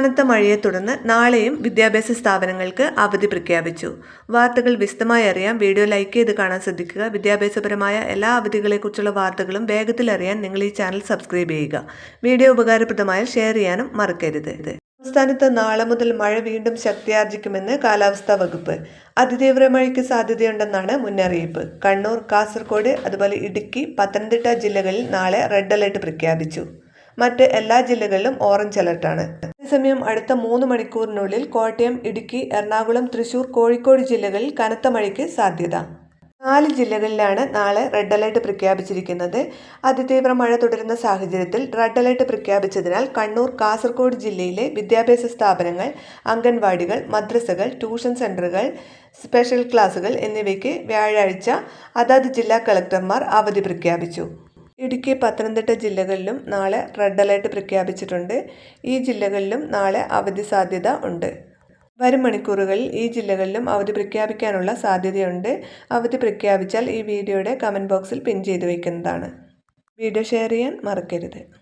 കനത്ത മഴയെ തുടർന്ന് നാളെയും വിദ്യാഭ്യാസ സ്ഥാപനങ്ങൾക്ക് അവധി പ്രഖ്യാപിച്ചു. വാർത്തകൾ വിശദമായി അറിയാൻ വീഡിയോ ലൈക്ക് ചെയ്ത് കാണാൻ ശ്രദ്ധിക്കുക. വിദ്യാഭ്യാസപരമായ എല്ലാ അവധികളെക്കുറിച്ചുള്ള വാർത്തകളും വേഗത്തിൽ അറിയാൻ നിങ്ങൾ ഈ ചാനൽ സബ്സ്ക്രൈബ് ചെയ്യുക. വീഡിയോ ഉപകാരപ്രദമായാൽ ഷെയർ ചെയ്യാനും മറക്കരുത്. സംസ്ഥാനത്ത് നാളെ മുതൽ മഴ വീണ്ടും ശക്തിയാർജിക്കുമെന്ന് കാലാവസ്ഥാ വകുപ്പ്. അതിതീവ്ര മഴയ്ക്ക് സാധ്യതയുണ്ടെന്നാണ് മുന്നറിയിപ്പ്. കണ്ണൂർ കാസർഗോഡ് അതുപോലെ ഇടുക്കി പത്തനംതിട്ട ജില്ലകളിൽ നാളെ റെഡ് അലർട്ട് പ്രഖ്യാപിച്ചു. മറ്റ് എല്ലാ ജില്ലകളിലും ഓറഞ്ച് അലർട്ടാണ്. അതേസമയം അടുത്ത മൂന്ന് മണിക്കൂറിനുള്ളിൽ കോട്ടയം ഇടുക്കി എറണാകുളം തൃശൂർ കോഴിക്കോട് ജില്ലകളിൽ കനത്ത മഴയ്ക്ക് സാധ്യത. നാല് ജില്ലകളിലാണ് നാളെ റെഡ് അലർട്ട് പ്രഖ്യാപിച്ചിരിക്കുന്നത്. അതിതീവ്ര മഴ തുടരുന്ന സാഹചര്യത്തിൽ റെഡ് അലർട്ട് പ്രഖ്യാപിച്ചതിനാൽ കണ്ണൂർ കാസർഗോഡ് ജില്ലയിലെ വിദ്യാഭ്യാസ സ്ഥാപനങ്ങൾ അംഗൻവാടികൾ മദ്രസകൾ ട്യൂഷൻ സെന്ററുകൾ സ്പെഷ്യൽ ക്ലാസുകൾ എന്നിവയ്ക്ക് വ്യാഴാഴ്ച അതാത് ജില്ലാ കളക്ടർമാർ അവധി പ്രഖ്യാപിച്ചു. ഇടുക്കി പത്തനംതിട്ട ജില്ലകളിലും നാളെ റെഡ് അലേർട്ട് പ്രഖ്യാപിച്ചിട്ടുണ്ട്. ഈ ജില്ലകളിലും നാളെ അവധി സാധ്യത ഉണ്ട്. വരും മണിക്കൂറുകളിൽ ഈ ജില്ലകളിലും അവധി പ്രഖ്യാപിക്കാനുള്ള സാധ്യതയുണ്ട്. അവധി പ്രഖ്യാപിച്ചാൽ ഈ വീഡിയോയുടെ കമന്റ് ബോക്സിൽ പിൻ ചെയ്തു വയ്ക്കുന്നതാണ്. വീഡിയോ ഷെയർ ചെയ്യാൻ മറക്കരുത്.